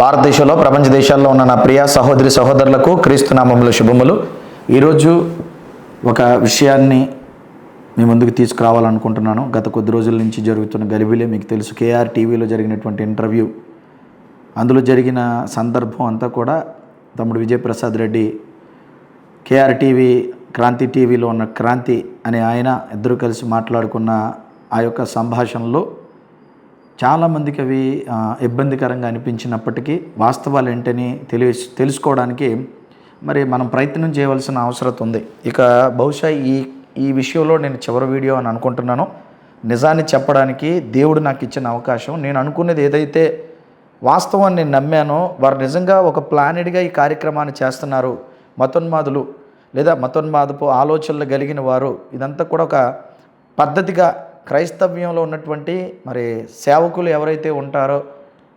భారతదేశంలో ప్రపంచ దేశాల్లో ఉన్న నా ప్రియ సహోదరి సహోదరులకు క్రీస్తు నామంలో శుభములు. ఈరోజు ఒక విషయాన్ని మీ ముందుకు తీసుకురావాలనుకుంటున్నాను. గత కొద్ది రోజుల నుంచి జరుగుతున్న గలిబిలే మీకు తెలుసు. కేఆర్ టీవీలో జరిగినటువంటి ఇంటర్వ్యూ. అందులో జరిగిన సందర్భం అంతా కూడా తమ్ముడు విజయప్రసాద్ రెడ్డి కేఆర్ టీవీ క్రాంతి టీవీలో ఉన్న క్రాంతి అనే ఆయన ఇద్దరు కలిసి మాట్లాడుకున్న ఆ యొక్క సంభాషణలో చాలామందికి అవి ఇబ్బందికరంగా అనిపించినప్పటికీ వాస్తవాలు ఏంటని తెలియ తెలుసుకోవడానికి మరి మనం ప్రయత్నం చేయవలసిన అవసరం ఉంది. ఇక బహుశా ఈ ఈ విషయంలో నేను చివరి వీడియో అని అనుకుంటున్నాను. నిజాన్ని చెప్పడానికి దేవుడు నాకు ఇచ్చిన అవకాశం. నేను అనుకున్నది ఏదైతే వాస్తవాన్ని నేను నమ్మానో వారు నిజంగా ఒక ప్లానెడ్గా ఈ కార్యక్రమాన్ని చేస్తున్నారు. మతోన్మాదులు లేదా మతోన్మాదపు ఆలోచనలు కలిగిన వారు ఇదంతా కూడా ఒక పద్ధతిగా క్రైస్తవ్యంలో ఉన్నటువంటి మరి సేవకులు ఎవరైతే ఉంటారో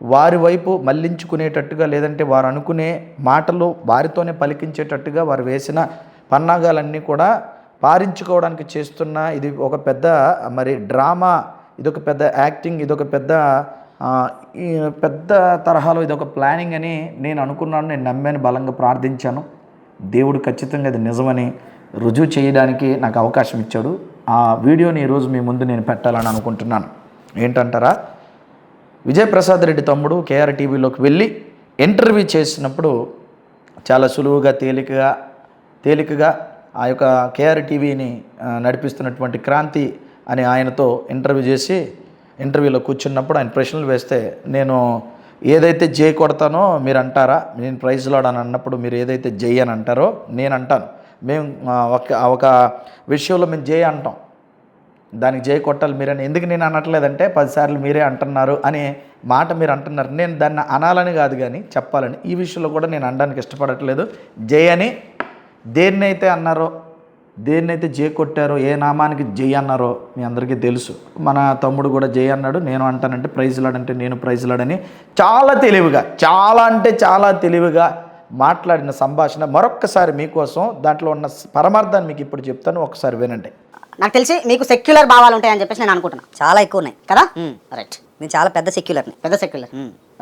వారి వైపు మళ్ళించుకునేటట్టుగా లేదంటే వారు అనుకునే మాటలు వారితోనే పలికించేటట్టుగా వారు వేసిన పన్నాగాలన్నీ కూడా పారించుకోవడానికి చేస్తున్న ఇది ఒక పెద్ద మరి డ్రామా ఇదొక పెద్ద యాక్టింగ్ ఇదొక పెద్ద ఈ పెద్ద తరహాలో ఇదొక ప్లానింగ్ అని నేను అనుకున్నాను నేను నమ్మాను బలంగా ప్రార్థించాను. దేవుడు ఖచ్చితంగా అది నిజమని రుజువు చేయడానికి నాకు అవకాశం ఇచ్చాడు. ఆ వీడియోని ఈరోజు మీ ముందు నేను పెట్టాలని అనుకుంటున్నాను. ఏంటంటారా? విజయప్రసాద్ రెడ్డి తమ్ముడు కేఆర్ టీవీలోకి వెళ్ళి ఇంటర్వ్యూ చేసినప్పుడు చాలా సులువుగా తేలికగా తేలికగా ఆ యొక్క కేఆర్ టీవీని నడిపిస్తున్నటువంటి క్రాంతి అని ఆయనతో ఇంటర్వ్యూ చేసి ఇంటర్వ్యూలో కూర్చున్నప్పుడు ఆయన ప్రశ్నలు వేస్తే నేను ఏదైతే జై కొడతానో మీరు అంటారా? నేను ప్రైజ్ లాడని అన్నప్పుడు మీరు ఏదైతే జై అని అంటారో నేను అంటాను. మేము ఒక ఒక విషయంలో మేము జై అంటాం. దానికి జై కొట్టాలి మీరని. ఎందుకు నేను అనట్లేదంటే పదిసార్లు మీరే అంటున్నారు అనే మాట మీరు అంటున్నారు. నేను దాన్ని అనాలని కాదు కానీ చెప్పాలని. ఈ విషయంలో కూడా నేను అనడానికి ఇష్టపడట్లేదు. జై అని దేన్నైతే అన్నారో దేన్నైతే జై కొట్టారో ఏ నామానికి జై అన్నారో మీ అందరికీ తెలుసు. మన తమ్ముడు కూడా జై అన్నాడు. నేను అంటానంటే ప్రైజ్ లాడంటే నేను ప్రైజ్ లాడని చాలా తెలివిగా చాలా అంటే చాలా తెలివిగా మాట్లాడిన సంభాషణ మరొక్కసారి మీకోసం దాంట్లో ఉన్న పరమార్థాన్ని మీకు ఇప్పుడు చెప్తాను ఒకసారి వినండి. నాకు తెలిసి మీకు సెక్యులర్ భావాలు ఉంటాయని చెప్పేసి నేను అనుకుంటున్నా. చాలా ఎక్కువ ఉన్నాయి. కదా. రైట్ నేను చాలా పెద్ద సెక్యులర్ని పెద్ద సెక్యులర్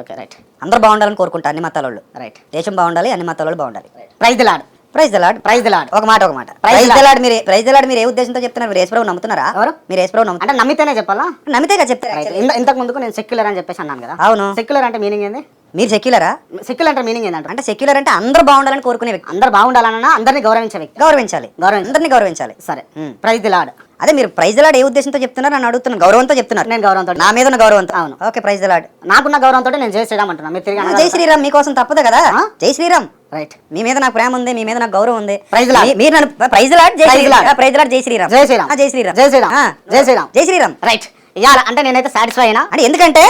ఓకే రైట్ అందరూ బాగుండాలని కోరుకుంటా అన్ని మతాల వాళ్ళు రైట్ దేశం బాగుండాలి అన్ని మతాల వాళ్ళు బాగుండాలి praise the Lord praise the Lord praise the Lord ఒక మాట ఒక మాట. ప్రైజ్. దలాడ్ మీరు ప్రైజ్ దలాడ్ మీరు ఏ ఉద్దేశంతో చెప్తున్నారు? మీరు యేసుప్రభు నమ్ముతున్నారా? ఎవరు? మీరు యేసుప్రభు నమ్ముతారు అంటే నమ్మితేనే చెప్పాలా? నమ్మితే కదా చెప్తారు ఇంతకు ముందుకు నేను సెక్యులర్ అని చెప్పేసి అన్నాను కదా. అవును. సెక్యులర్ అంటే మీనింగ్ ఏంది? మీరు సెక్యులరా? సెక్యులర్ అంటే మీనింగ్ ఏంటంటే అంటే సెక్యులర్ అంటే అందరూ బాగుండాలని కోరుకునే వ్యక్తి. అందరు బాగుండాలన్నా అందరిని గౌరవించే వ్యక్తి. గౌరవించాలి. గౌరవించాలి. అందరినీ గౌరవించాలి. సరే. ప్రైజ్ లాడ్ అదే మీరు ప్రైజ్ దలాడ్ ఏ ఉద్దేశంతో చెప్తున్నారు? నన్ను అడుగుతున్నాను గౌరవంతో చెప్తున్నారు. నేను గౌరవంతో నా మీద ఉన్న గౌరవంతో అవును. ఓకే ప్రైజ్ దలాడ్ నాకున్న గౌరవంతో నేను జై శ్రీరామ్ అంటున్నా. మీరు తిరిగి జై శ్రీరామ్ మీకోసం తప్పదు కదా? జై శ్రీరామ్. రైట్. మీ మీద నాకు ప్రేమ ఉంది మీ మీద నాకు గౌరవం ఉంది. Lord. మీ- మీరు నన్ను ప్రైజ్ లాడ్ జై శ్రీరామ్. ప్రైజ్ లాడ్ జై శ్రీరామ్. జై శ్రీరామ్. జై శ్రీరామ్ జై శ్రీరామ్. ఆ. జై శ్రీరామ్. జై శ్రీరామ్. రైట్. ఇవాళ అంటే నేనైతే సాటిస్ఫై అయినా? అంటే ఎందుకంటే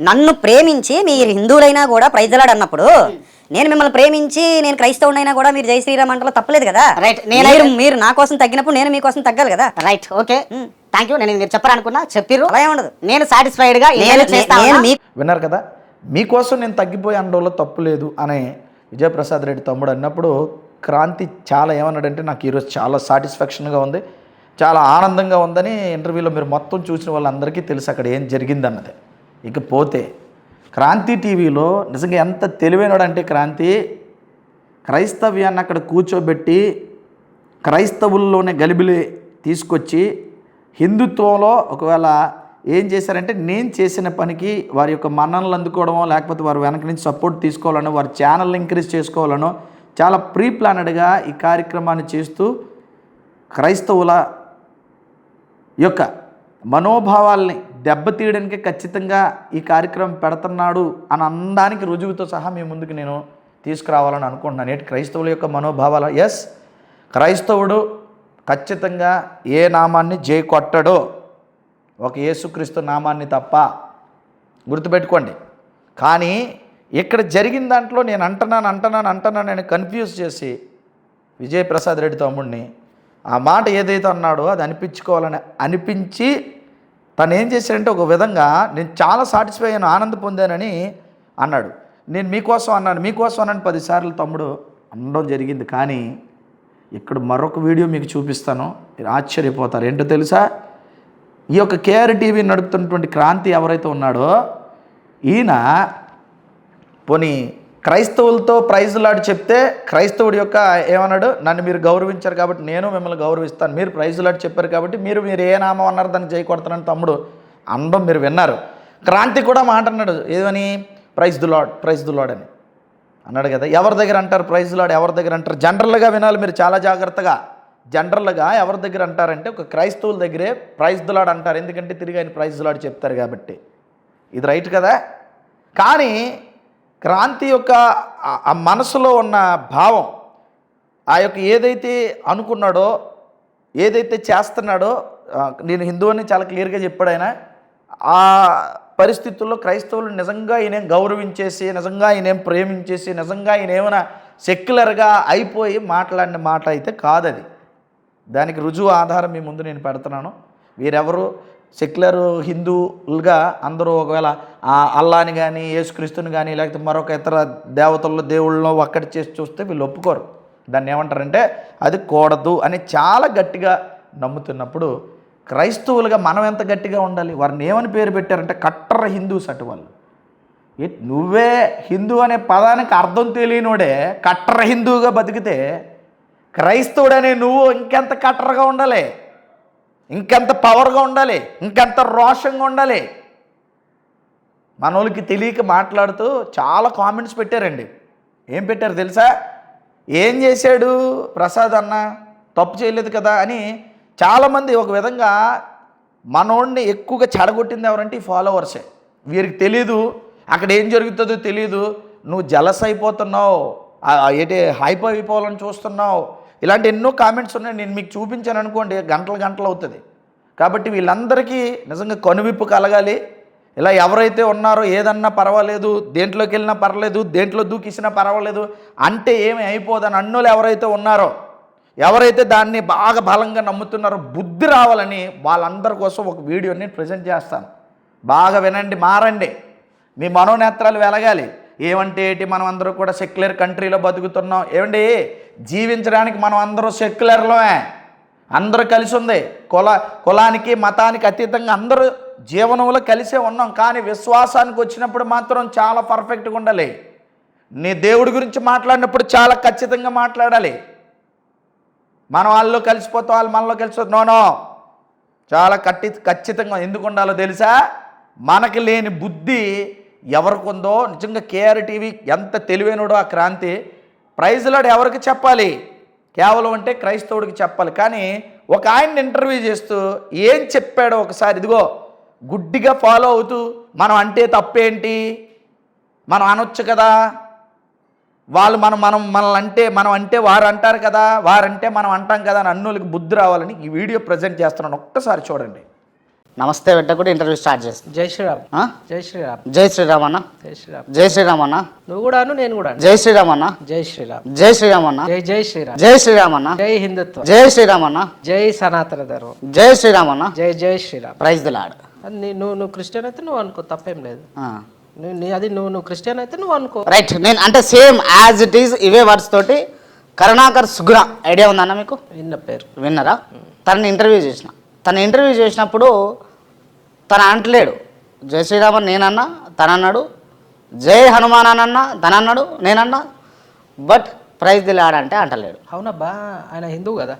నన్ను ప్రేమించి మీరు హిందువులైనా కూడా ప్రైజ్ లాడ్ అన్నప్పుడు నేను మిమ్మల్ని ప్రేమించి నేను క్రైస్తవునైనా కూడా మీరు జై శ్రీరామ్ అంటలో తప్పలేదు కదా? Right. నేనైతే- మీరు మీరు నా కోసం తగ్గినప్పుడు నేను మీకోసం తగ్గాలి కదా? రైట్ ఓకే థ్యాంక్ యూ నేను మీరు చెప్పాలనుకున్నా చెప్పిర్రు. అలా ఉండదు. నేను సాటిస్ఫైడ్గా నేను నేను చేస్తా నేను ఉన్నా. మీ విన్నారు కదా? మీకోసం నేను తగ్గిపోయి అనడంలో తప్పు లేదు అని విజయప్రసాద్ రెడ్డి తమ్ముడు అన్నప్పుడు క్రాంతి చాలా ఏమన్నాడంటే నాకు ఈరోజు చాలా సాటిస్ఫాక్షన్గా ఉంది. చాలా ఆనందంగా ఉందని ఇంటర్వ్యూలో మీరు మొత్తం చూసిన వాళ్ళందరికీ తెలుసు అక్కడ ఏం జరిగిందన్నది. ఇకపోతే క్రాంతి టీవీలో నిజంగా ఎంత తెలివైనడంటే క్రాంతి క్రైస్తవ్యాన్ని అక్కడ కూర్చోబెట్టి క్రైస్తవుల్లోనే గలిబిలి తీసుకొచ్చి హిందుత్వంలో ఒకవేళ ఏం చేశారంటే నేను చేసిన పనికి వారి యొక్క మన్ననలు అందుకోవడమో లేకపోతే వారి వెనక నుంచి సపోర్ట్ తీసుకోవాలనో వారి ఛానల్ ఇంక్రీజ్ చేసుకోవాలనో చాలా ప్రీ ప్లానెడ్గా ఈ కార్యక్రమాన్ని చేస్తూ క్రైస్తవుల యొక్క మనోభావాల్ని దెబ్బతీయడానికి ఖచ్చితంగా ఈ కార్యక్రమం పెడుతున్నాడు అని అనడానికి రుజువుతో సహా మీ ముందుకు నేను తీసుకురావాలని అనుకుంటున్నాను. నేటి క్రైస్తవుల యొక్క మనోభావాలు ఎస్ క్రైస్తవుడు ఖచ్చితంగా ఏ నామాన్ని జై కొట్టడో ఒక యేసుక్రీస్తు నామాన్ని తప్ప గుర్తుపెట్టుకోండి. కానీ ఇక్కడ జరిగిన దాంట్లో నేను అంటున్నాను అంటున్నాను అంటున్నాను నేను కన్ఫ్యూజ్ చేసి విజయప్రసాద్ రెడ్డి తమ్ముడిని ఆ మాట ఏదైతే అన్నాడో అది అనిపించుకోవాలని అనిపించి తను ఏం చేశాడంటే ఒక విధంగా నేను చాలా సాటిస్ఫై అయ్యాను ఆనందం పొందానని అన్నాడు. నేను మీకోసం అన్నాను మీకోసం అన్నాను పదిసార్లు తమ్ముడు అనడం జరిగింది కానీ ఇక్కడ మరొక వీడియో మీకు చూపిస్తాను. మీరు ఆశ్చర్యపోతారు. ఏంటో తెలుసా? ఈ యొక్క కేఆర్ టీవీ నడుపుతున్నటువంటి క్రాంతి ఎవరైతే ఉన్నాడో ఈయన పోనీ క్రైస్తవులతో ప్రైజులాడి చెప్తే క్రైస్తవుడి యొక్క ఏమన్నాడు? నన్ను మీరు గౌరవించారు కాబట్టి నేను మిమ్మల్ని గౌరవిస్తాను. మీరు ప్రైజులాడి చెప్పారు కాబట్టి మీరు మీరు ఏ నామం అన్నారు దాన్ని చేయకొడతానని తమ్ముడు అనడం మీరు విన్నారు. క్రాంతి కూడా మాట అన్నాడు. ఏమని? ప్రైజ్ దు లాడ్ ప్రైజ్ దు లాడ్ అని. అన్నాడు కదా. ఎవరి దగ్గర అంటారు ప్రైజ్ లాడ్ ఎవరి దగ్గర అంటారు? జనరల్గా వినాలి మీరు చాలా జాగ్రత్తగా. జనరల్గా ఎవరి దగ్గర అంటారంటే ఒక క్రైస్తవుల దగ్గరే ప్రైజ్ దులాడ్ అంటారు. ఎందుకంటే తిరిగి ఆయన ప్రైజ్ దులాడ్ చెప్తారు కాబట్టి. ఇది రైట్ కదా? కానీ క్రాంతి యొక్క ఆ- మనసులో ఉన్న భావం ఆ యొక్క ఏదైతే అనుకున్నాడో ఏదైతే చేస్తున్నాడో నేను హిందూ అని చాలా క్లియర్గా చెప్పాడు ఆయన ఆ పరిస్థితుల్లో క్రైస్తవులు నిజంగా ఈయనేం గౌరవించేసి నిజంగా ఈయనేం ప్రేమించేసి నిజంగా ఈయనేమైనా సెక్యులర్గా అయిపోయి మాట్లాడిన మాట అయితే కాదది. దానికి రుజువు ఆధారం మీ ముందు నేను పెడుతున్నాను. వీరెవరు సెక్యులర్ హిందువులుగా అందరూ ఒకవేళ ఆ అల్లాని కానీ యేసుక్రీస్తుని కానీ లేకపోతే మరొక ఇతర దేవతల్లో దేవుళ్ళలో ఒక్కటి చేసి చూస్తే వీళ్ళు ఒప్పుకోరు. దాన్ని ఏమంటారంటే అది కూడదు అని చాలా గట్టిగా నమ్ముతున్నప్పుడు క్రైస్తవులుగా మనం ఎంత గట్టిగా ఉండాలి? వారిని ఏమని పేరు పెట్టారంటే కట్టర హిందూస్ అటు వాళ్ళు. నువ్వే హిందూ అనే పదానికి అర్థం తెలియనోడే కట్టర హిందువుగా బతికితే క్రైస్తవుడనే నువ్వు ఇంకెంత కట్టరగా ఉండాలి? ఇంకెంత పవర్గా ఉండాలి ఇంకెంత రోషంగా ఉండాలి? మనోళ్ళకి తెలియక మాట్లాడుతూ చాలా కామెంట్స్ పెట్టారండి. ఏం పెట్టారు తెలుసా? ఏం చేశాడు ప్రసాద్ అన్న? తప్పు చేయలేదు కదా అని చాలామంది ఒక విధంగా మనోడిని ఎక్కువగా చెడగొట్టింది ఎవరంటే ఈ ఫాలోవర్సే వీరికి తెలీదు అక్కడ ఏం జరుగుతుందో తెలియదు నువ్వు జలస్ అయిపోతున్నావు ఏంటి హైప్ అయిపోవాలని చూస్తున్నావు. ఇలాంటి ఎన్నో కామెంట్స్ ఉన్నాయి. నేను మీకు చూపించాను అనుకోండి గంటలు గంటలు అవుతుంది. కాబట్టి వీళ్ళందరికీ నిజంగా కనువిప్పు కలగాలి. ఇలా ఎవరైతే ఉన్నారో ఏదన్నా పర్వాలేదు దేంట్లోకి వెళ్ళినా పర్వాలేదు దేంట్లో దూకిసినా పర్వాలేదు అంటే ఏమి అయిపోదని అన్నోళ్ళు ఎవరైతే ఉన్నారో ఎవరైతే దాన్ని బాగా బలంగా నమ్ముతున్నారో బుద్ధి రావాలని వాళ్ళందరి కోసం ఒక వీడియోని ప్రజెంట్ చేస్తాను. బాగా వినండి మారండి. మీ మనోనేత్రాలు వెలగాలి. ఏమంటే ఏంటి మనం అందరూ కూడా సెక్యులర్ కంట్రీలో బతుకుతున్నాం. ఏమండి? జీవించడానికి మనం అందరూ సెక్యులర్లోనే అందరూ కలిసి ఉంది. కుల కులానికి మతానికి అతీతంగా అందరూ జీవనంలో కలిసే ఉన్నాం. కానీ విశ్వాసానికి వచ్చినప్పుడు మాత్రం చాలా పర్ఫెక్ట్గా ఉండాలి. నీ దేవుడి గురించి మాట్లాడినప్పుడు చాలా ఖచ్చితంగా మాట్లాడాలి. మనం వాళ్ళలో కలిసిపోతాం వాళ్ళు మనలో కలిసిపోతాం నోనో చాలా కట్టి ఖచ్చితంగా ఎందుకు ఉండాలో తెలుసా? మనకి లేని బుద్ధి ఎవరికి ఉందో నిజంగా కేఆర్ టీవీ ఎంత తెలివైనడో ఆ క్రాంతి ప్రైజ్లాడు ఎవరికి చెప్పాలి? కేవలం అంటే క్రైస్తవుడికి చెప్పాలి. కానీ ఒక ఆయన్ని ఇంటర్వ్యూ చేస్తూ ఏం చెప్పాడో ఒకసారి ఇదిగో గుడ్డిగా ఫాలో అవుతూ మనం అంటే తప్పేంటి? మనం అనొచ్చు కదా? వాళ్ళు మనం మనం మనల్ని అంటే మనం అంటే వారు అంటారు కదా? వారంటే మనం అంటాం కదా? అని అన్నులకి బుద్ధి రావాలని ఈ వీడియో ప్రజెంట్ చేస్తున్నాను. ఒక్కసారి చూడండి. నమస్తే బిడ్డ కూడా ఇంటర్వ్యూ స్టార్ట్ చేస్తాను జై శ్రీరామ్? జై శ్రీరామ్. జై శ్రీరామ్ అన్న. జై శ్రీరామ్. జై శ్రీరామ్ అన్న. నువ్వు కూడాను నేను కూడా జై శ్రీరామ్ అన్న. జై శ్రీరామ్. జై శ్రీరామ్ అన్న. జై జై శ్రీరామ్. జై శ్రీరామ్ అన్న. జై హిందుత్వం. జై శ్రీరామ్ అన్న. జై సనాతన ధర్మం. జై శ్రీరామ్ అన్న. జై జై శ్రీరామ్. ప్రైజ్ దిలాడ్ నువ్వు నువ్వు క్రిస్టియన్ అయితే నువ్వు అనుకో తప్పేం లేదు. అది నువ్వు నువ్వు క్రిస్టియన్ అయితే నువ్వు అనుకో. రైట్ నేను అంటే సేమ్ యాజ్ ఇట్ ఈస్ ఇవే వర్డ్స్ తోటి కరుణాకర్ సుగ్ర ఐడియా ఉందన్న మీకు? విన్న పేరు. విన్నారా? తనని ఇంటర్వ్యూ చేసిన. తను ఇంటర్వ్యూ చేసినప్పుడు తను అంటలేడు జై శ్రీరామ్ అని నేనన్నా తను అన్నాడు జై హనుమాన్ అని అన్నా తను అన్నాడు నేనన్నా. బట్ ప్రైజ్ దిలాడ్ అంటే అంటలేడు అవునబ్బా ఆయన హిందువు కదా.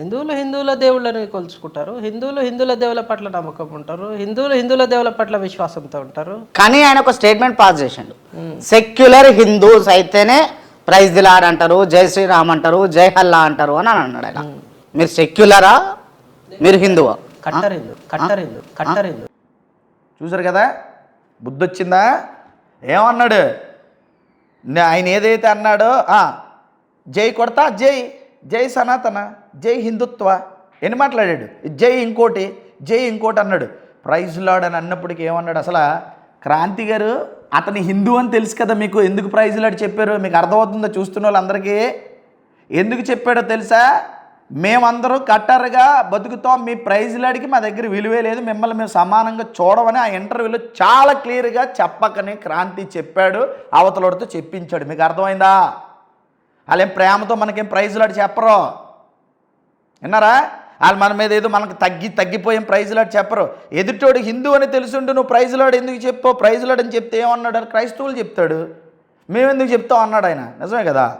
హిందువులు హిందువుల దేవుళ్ళని కొలుచుకుంటారు. హిందువులు హిందువుల దేవుల పట్ల నమ్మకం ఉంటారు. హిందువులు హిందువుల దేవుల పట్ల విశ్వాసంతో ఉంటారు. కానీ ఆయన ఒక స్టేట్మెంట్ పాస్ చేసిండు. సెక్యులర్ హిందూస్ అయితేనే ప్రైజ్ దిలాడ్ అంటారు జై శ్రీరామ్ అంటారు జై హల్లా అంటారు అని అన్నాడు ఆయన. మీరు సెక్యులరా? మీరు హిందువా? చూసారు కదా? బుద్ధి వచ్చిందా ఏమన్నాడు ఆయన ఏదైతే అన్నాడో ఆ, జై కొడతా జై జై సనాతన జై హిందుత్వ ఎన్ని మాట్లాడాడు. జై ఇంకోటి జై ఇంకోటి అన్నాడు. ప్రైజ్ లాడ్ అని అన్నప్పటికీ ఏమన్నాడు? అసలు క్రాంతి గారు అతని హిందూ అని తెలుసు కదా మీకు. ఎందుకు ప్రైజ్ లాడ్ చెప్పారు మీకు అర్థమవుతుందో చూస్తున్న వాళ్ళందరికీ. ఎందుకు చెప్పాడో తెలుసా? మేమందరూ కట్టరుగా బతుకుతాం. మీ ప్రైజ్లాడికి మా దగ్గర విలువే లేదు. మిమ్మల్ని మేము సమానంగా చూడమని ఆ ఇంటర్వ్యూలో చాలా క్లియర్గా చెప్పకని క్రాంతి చెప్పాడు. అవతలడితో చెప్పించాడు. మీకు అర్థమైందా? వాళ్ళేం ప్రేమతో మనకేం ప్రైజ్లాడి చెప్పరు. విన్నారా? వాళ్ళు మన మీద ఏదో మనకు తగ్గి తగ్గిపోయాం ప్రైజ్లాడు చెప్పరు. ఎదుటోడు హిందూ అని తెలుసుండు నువ్వు ప్రైజ్లాడు ఎందుకు చెప్పావు? ప్రైజ్లాడు అని చెప్తే ఏమన్నాడు? క్రైస్తవులు చెప్తాడు. మేము ఎందుకు చెప్తాం? అన్నాడు ఆయన. నిజమే కదా?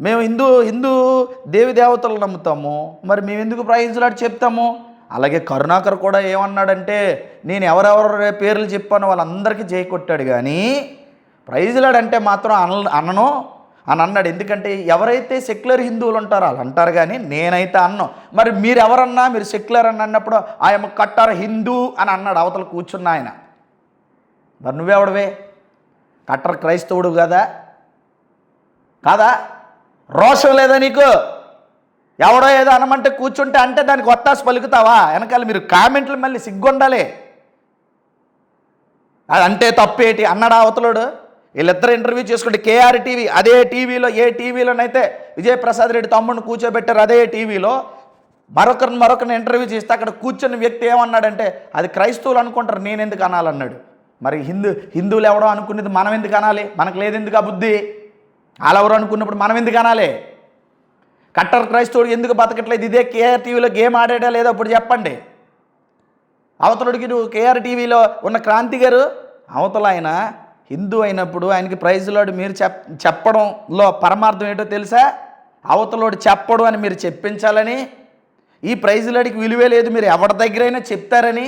మేము హిందూ హిందూ దేవి దేవతలు నమ్ముతాము. మరి మేము ఎందుకు ప్రైజ్లాడు చెప్తాము? అలాగే కరుణాకర్ కూడా ఏమన్నాడంటే నేను ఎవరెవరి పేర్లు చెప్పాను వాళ్ళందరికీ చేయి కొట్టాడు కానీ ప్రైజ్లాడంటే మాత్రం అన అనను అని అన్నాడు. ఎందుకంటే ఎవరైతే సెక్యులర్ హిందువులు ఉంటారో వాళ్ళు అంటారు కానీ నేనైతే అన్ను. మరి మీరు ఎవరన్నా మీరు సెక్యులర్ అని అన్నప్పుడు ఆయన కట్టారు హిందూ అని అన్నాడు అవతల కూర్చున్న ఆయన. మరి నువ్వెవడవే? కట్టర్ క్రైస్తవుడు కదా? కాదా? రోషం లేదా నీకు? ఎవడో ఏదో అనమంటే కూర్చుంటే అంటే దానికి ఒత్తాసు పలుకుతావా? వెనకాల మీరు కామెంట్లు మళ్ళీ సిగ్గుండాలి. అది అంటే తప్పేటి? అన్నాడా అవతలోడు? వీళ్ళిద్దరు ఇంటర్వ్యూ చేసుకుంటే కేఆర్ టీవీ అదే టీవీలో ఏ టీవీలోనైతే విజయప్రసాద్ రెడ్డి తమ్ముడిని కూర్చోబెట్టారు అదే టీవీలో మరొకరిని మరొకరిని ఇంటర్వ్యూ చేస్తే అక్కడ కూర్చున్న వ్యక్తి ఏమన్నాడంటే అది క్రైస్తవులు అనుకుంటారు నేను ఎందుకు అనాలన్నాడు. మరి హిందూ హిందువులు ఎవడో అనుకునేది మనం ఎందుకు అనాలి? మనకు లేదు ఎందుకు ఆ బుద్ధి? వాళ్ళెవరో అనుకున్నప్పుడు మనం ఎందుకు అనాలి? కట్టర్ క్రైస్తవుడు ఎందుకు బతకట్లేదు? ఇదే కేఆర్ టీవీలో గేమ్ ఆడాడా లేదో? అప్పుడు చెప్పండి. అవతలుడికి నువ్వు కేఆర్ టీవీలో ఉన్న క్రాంతి గారు అవతల ఆయన హిందూ అయినప్పుడు ఆయనకి ప్రైజ్లోడు మీరు చెప్ చెప్పడంలో పరమార్థం ఏంటో తెలుసా? అవతలోడు చెప్పడు అని మీరు చెప్పించాలని ఈ ప్రైజ్లోడికి విలువే లేదు మీరు ఎవరి దగ్గరైనా చెప్తారని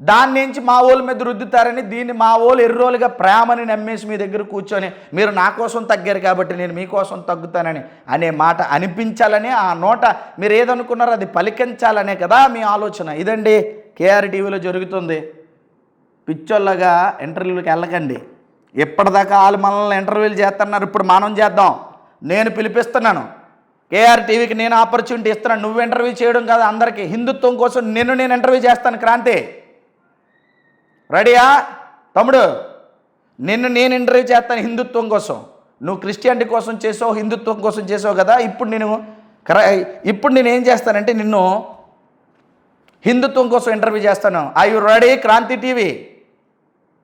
దాని నుంచి మా ఓళ్ళ మీద రుద్దుతారని దీన్ని మా వాళ్ళు ఎర్రోలుగా ప్రేమని నమ్మేసి మీ దగ్గర కూర్చొని మీరు నా కోసం తగ్గారు కాబట్టి నేను మీకోసం తగ్గుతానని అనే మాట అనిపించాలని ఆ నోట మీరు ఏదనుకున్నారో అది పలికించాలనే కదా మీ ఆలోచన. ఇదండి కేఆర్ టీవీలో జరుగుతుంది. పిచ్చోళ్ళగా ఇంటర్వ్యూలకు వెళ్ళకండి. ఇప్పటిదాకా వాళ్ళు మనల్ని ఇంటర్వ్యూలు చేస్తున్నారు ఇప్పుడు మనం చేద్దాం. నేను పిలిపిస్తున్నాను. కేఆర్ టీవీకి నేను ఆపర్చునిటీ ఇస్తున్నాను. నువ్వు ఇంటర్వ్యూ చేయడం కాదు అందరికీ. హిందుత్వం కోసం నిన్ను నేను ఇంటర్వ్యూ చేస్తాను క్రాంతి. రెడీయా? తమ్ముడు నిన్ను నేను ఇంటర్వ్యూ చేస్తాను హిందుత్వం కోసం. నువ్వు క్రిస్టియానిటీ కోసం చేసావు హిందుత్వం కోసం చేసావు కదా ఇప్పుడు నేను కర ఇప్పుడు నేను ఏం చేస్తానంటే నిన్ను హిందుత్వం కోసం ఇంటర్వ్యూ చేస్తాను. I you ready Kranti TV?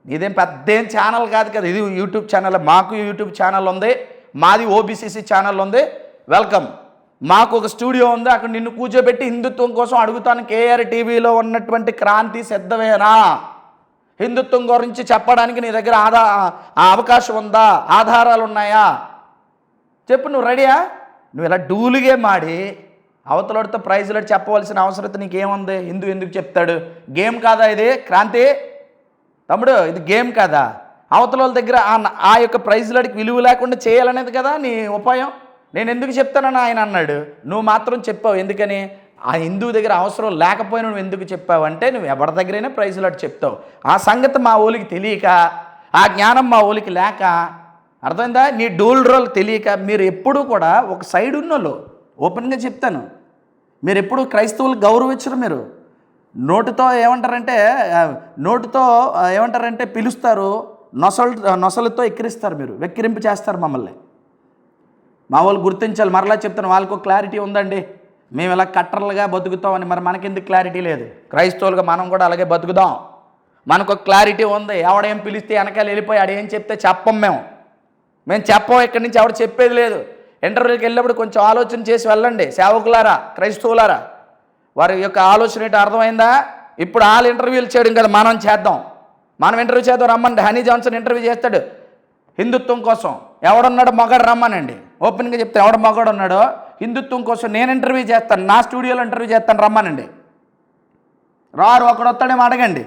ఇదేం పెద్ద ఏం ఛానల్ కాదు కదా ఇది యూట్యూబ్ ఛానల్ మాకు యూట్యూబ్ ఛానల్ ఉంది మాది ఓబీసీసీ ఛానల్ ఉంది. వెల్కమ్ మాకు ఒక స్టూడియో ఉంది అక్కడ నిన్ను కూర్చోబెట్టి హిందుత్వం కోసం అడుగుతాను. కేఆర్ టీవీలో ఉన్నటువంటి క్రాంతి సిద్ధమేనా? హిందుత్వం గురించి చెప్పడానికి నీ దగ్గర ఆదా ఆ అవకాశం ఉందా? ఆధారాలు ఉన్నాయా చెప్పు నువ్వు రెడీయా నువ్వు ఇలా డూలుగే మాడి అవతలడితో ప్రైజ్లో చెప్పవలసిన అవసరం నీకేముంది? హిందూ ఎందుకు చెప్తాడు? గేమ్ కాదా ఇది? క్రాంతి? తమ్ముడు ఇది గేమ్ కాదా? అవతల వాళ్ళ దగ్గర ఆ- ఆ యొక్క ప్రైజ్లడికి విలువ లేకుండా చేయాలనేది కదా నీ ఉపాయం? నేను ఎందుకు చెప్తానని ఆయన అన్నాడు. నువ్వు మాత్రం చెప్పావు. ఎందుకని? ఆ హిందువు దగ్గర అవసరం లేకపోయినా నువ్వు ఎందుకు చెప్పావు అంటే నువ్వు ఎవరి దగ్గరైనా ప్రైజ్లాడు చెప్తావు. ఆ సంగతి మా ఊలికి తెలియక ఆ జ్ఞానం మా ఊలికి లేక అర్థమైందా? నీ డూల్ రోల్ తెలియక మీరు ఎప్పుడూ కూడా ఒక సైడ్ ఉన్నోళ్ళు ఓపెన్గా చెప్తాను. మీరు ఎప్పుడు క్రైస్తవులు గౌరవించరు మీరు. నోటితో ఏమంటారంటే నోటితో ఏమంటారంటే పిలుస్తారు నొసలు నొసలతో ఎక్కిరిస్తారు మీరు వెక్కిరింపు చేస్తారు మమ్మల్ని. మా వాళ్ళు గుర్తించాలి మరలా చెప్తాను వాళ్ళకు క్లారిటీ ఉందండి. మేము ఇలా కట్టర్లుగా బతుకుతామని మరి మనకెందుకు క్లారిటీ లేదు? క్రైస్తవులుగా మనం కూడా అలాగే బతుకుదాం. మనకు ఒక క్లారిటీ ఉంది. ఎవడేం పిలిస్తే వెనకాల వెళ్ళిపోయి ఆడేం చెప్తే చెప్పం మేము. మేము చెప్పం ఇక్కడి నుంచి ఎవడు చెప్పేది లేదు. ఇంటర్వ్యూకి వెళ్ళినప్పుడు కొంచెం ఆలోచన చేసి వెళ్ళండి. సేవకులారా క్రైస్తవులారా వారి యొక్క ఆలోచన ఏంటో అర్థమైందా? ఇప్పుడు వాళ్ళు ఇంటర్వ్యూలు చేయడం కదా మనం చేద్దాం. మనం ఇంటర్వ్యూ చేద్దాం రమ్మండి. హనీ జాన్సన్ ఇంటర్వ్యూ చేస్తాడు. హిందుత్వం కోసం. ఎవడున్నాడు మగాడు రమ్మనండి. ఓపెన్గా చెప్తే ఎవడ మగాడు ఉన్నాడో? హిందుత్వం కోసం నేను ఇంటర్వ్యూ చేస్తాను నా స్టూడియోలో ఇంటర్వ్యూ చేస్తాను రమ్మనండి. రారు ఒకడు వస్తాడేమో అడగండి.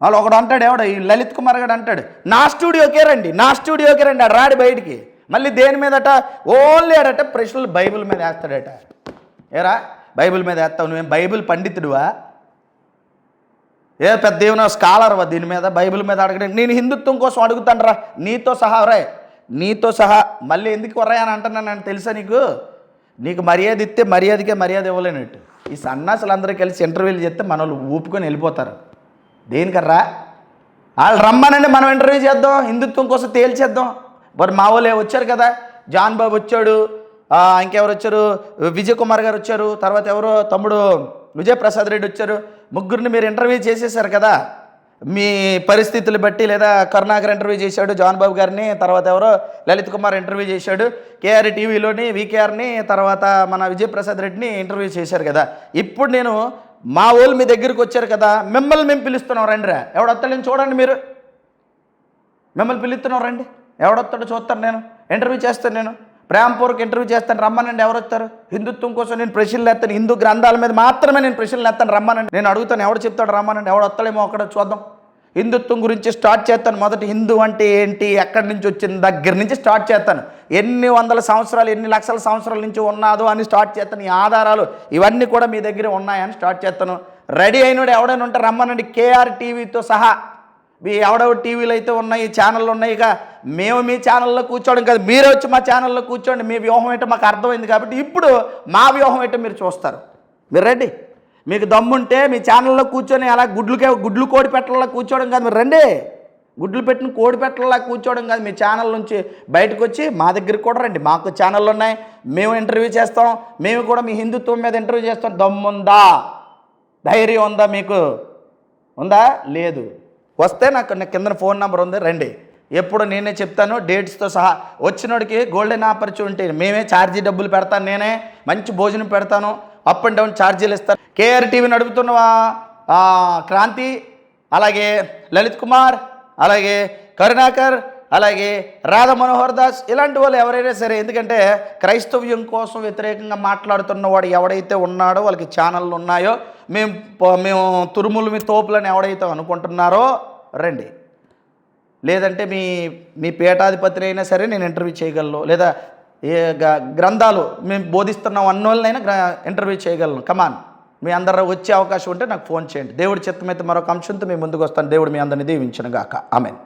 వాళ్ళు ఒకడు అంటాడు ఎవడు? ఈ లలిత్ కుమార్ గడు అంటాడు నా స్టూడియోకే రండి నా స్టూడియోకే రండి ఆడు రాడు బయటికి. మళ్ళీ దేని మీదట? ఓన్లీ ఆడట ప్రశ్నలు బైబిల్ మీద వేస్తాడట. ఏరా బైబిల్ మీద వేస్తావు నువ్వేం బైబిల్ పండితుడువా? ఏ పెద్ద ఏమైనా స్కాలర్వా దీని మీద బైబిల్ మీద అడగడం నేను హిందుత్వం కోసం అడుగుతాను రా నీతో సహా రే నీతో సహా మళ్ళీ ఎందుకు కొర్రాయి అని అంటున్నాను తెలుసా నీకు? నీకు మర్యాద ఇస్తే మర్యాదకే మర్యాద ఇవ్వలేనట్టు. ఈ సన్నాసులు అందరూ కలిసి ఇంటర్వ్యూలు చేస్తే మన వాళ్ళు ఊపుకొని వెళ్ళిపోతారు. దేనికర్రా? వాళ్ళు రమ్మనండి మనం ఇంటర్వ్యూ చేద్దాం హిందుత్వం కోసం తేల్చేద్దాం. మరి మా వాళ్ళే వచ్చారు కదా. జాన్ బాబు వచ్చాడు ఇంకెవరు వచ్చారు? విజయ్ కుమార్ గారు వచ్చారు తర్వాత ఎవరో తమ్ముడు విజయప్రసాద్ రెడ్డి వచ్చారు. ముగ్గురిని మీరు ఇంటర్వ్యూ చేసేసారు కదా. మీ పరిస్థితులు బట్టి లేదా కరుణాకర్ ఇంటర్వ్యూ చేశాడు జాన్ బాబు గారిని తర్వాత ఎవరో లలిత్ కుమార్ ఇంటర్వ్యూ చేశాడు కేఆర్ టీవీలోని వికేఆర్ని తర్వాత మన విజయప్రసాద్ రెడ్డిని ఇంటర్వ్యూ చేశారు కదా. ఇప్పుడు నేను మా వాళ్ళు మీ దగ్గరికి వచ్చారు కదా మిమ్మల్ని మేము పిలుస్తున్నాం రండి రా ఎవడొస్తాడని చూడండి మీరు. మిమ్మల్ని పిలుస్తున్నాం రండి. ఎవడొస్తాడో చూస్తాను నేను. ఇంటర్వ్యూ చేస్తాను నేను. ప్రేమపూర్వక ఇంటర్వ్యూ చేస్తాను రమ్మనండి ఎవరు వస్తారు? హిందుత్వం కోసం నేను ప్రశ్నలు ఎత్తాను హిందూ గ్రంథాల మీద మాత్రమే నేను ప్రశ్నలు ఎత్తాను రమ్మనండి. నేను అడుగుతాను ఎవడు చెప్తాడు రమ్మనండి ఎవడు వస్తాడేమో అక్కడ చూద్దాం. హిందుత్వం గురించి స్టార్ట్ చేస్తాను మొదటి హిందూ అంటే ఏంటి ఎక్కడి నుంచి వచ్చింది దగ్గర నుంచి స్టార్ట్ చేస్తాను. ఎన్ని వందల సంవత్సరాలు ఎన్ని లక్షల సంవత్సరాల నుంచి ఉన్నాదో అని స్టార్ట్ చేస్తాను ఈ ఆధారాలు ఇవన్నీ కూడా మీ దగ్గర ఉన్నాయని స్టార్ట్ చేస్తాను. రెడీ అయినోడు ఎవడైనా ఉంటే రమ్మనండి కేఆర్ టీవీతో సహా. ఎవడెవ టీవీలు అయితే ఉన్నాయి ఛానళ్ళు ఉన్నాయి ఇక మేము మీ ఛానల్లో కూర్చోవడం కాదు మీరే వచ్చి మా ఛానల్లో కూర్చోండి మీ వ్యూహం ఏంటో మాకు అర్థమైంది కాబట్టి ఇప్పుడు మా వ్యూహం ఏంటో మీరు చూస్తారు. మీరు రండి. మీకు దమ్ముంటే మీ ఛానల్లో కూర్చొని అలా గుడ్లుకే గుడ్లు కోడి పెట్టాలా కూర్చోవడం కాదు మీరు రండి. గుడ్లు పెట్టిన కోడి పెట్టాలా కూర్చోవడం కాదు మీ ఛానల్ నుంచి బయటకు వచ్చి మా దగ్గరికి కూడా రండి. మాకు ఛానళ్ళు ఉన్నాయి మేము ఇంటర్వ్యూ చేస్తాం మేము కూడా మీ హిందుత్వం మీద ఇంటర్వ్యూ చేస్తాం. దమ్ముందా? ధైర్యం ఉందా మీకు? ఉందా? లేదు. వస్తే నాకు కింద ఫోన్ నెంబర్ ఉంది రండి. ఎప్పుడు నేనే చెప్తాను డేట్స్తో సహా వచ్చినోడికి గోల్డెన్ ఆపర్చునిటీ. మేమే ఛార్జీ డబ్బులు పెడతాను నేనే మంచి భోజనం పెడతాను అప్ అండ్ డౌన్ ఛార్జీలు ఇస్తాను. కేఆర్ టీవీ నడుపుతున్న క్రాంతి అలాగే లలిత్ కుమార్ అలాగే కరుణాకర్ అలాగే రాధ మనోహర్ దాస్ ఇలాంటి వాళ్ళు ఎవరైనా సరే ఎందుకంటే క్రైస్తవ్యం కోసం వ్యతిరేకంగా మాట్లాడుతున్న వాడు ఎవడైతే ఉన్నాడో వాళ్ళకి ఛానళ్ళు ఉన్నాయో మేము మేము తురుములు మీ తోపులని ఎవడైతే అనుకుంటున్నారో రండి. లేదంటే మీ మీ పీఠాధిపతిని అయినా సరే నేను ఇంటర్వ్యూ చేయగలను. లేదా ఏ గ- గ్రంథాలు మేము బోధిస్తున్న అన్నోళ్ళనైనా గ్ర ఇంటర్వ్యూ చేయగలను. కమాన్ మీ అందరూ వచ్చే అవకాశం ఉంటే నాకు ఫోన్ చేయండి. దేవుడి చిత్తమైతే మరొక అంశంతో మీ ముందుకు వస్తాను. దేవుడు మీ అందరిని దీవించను గాక. ఆమెన్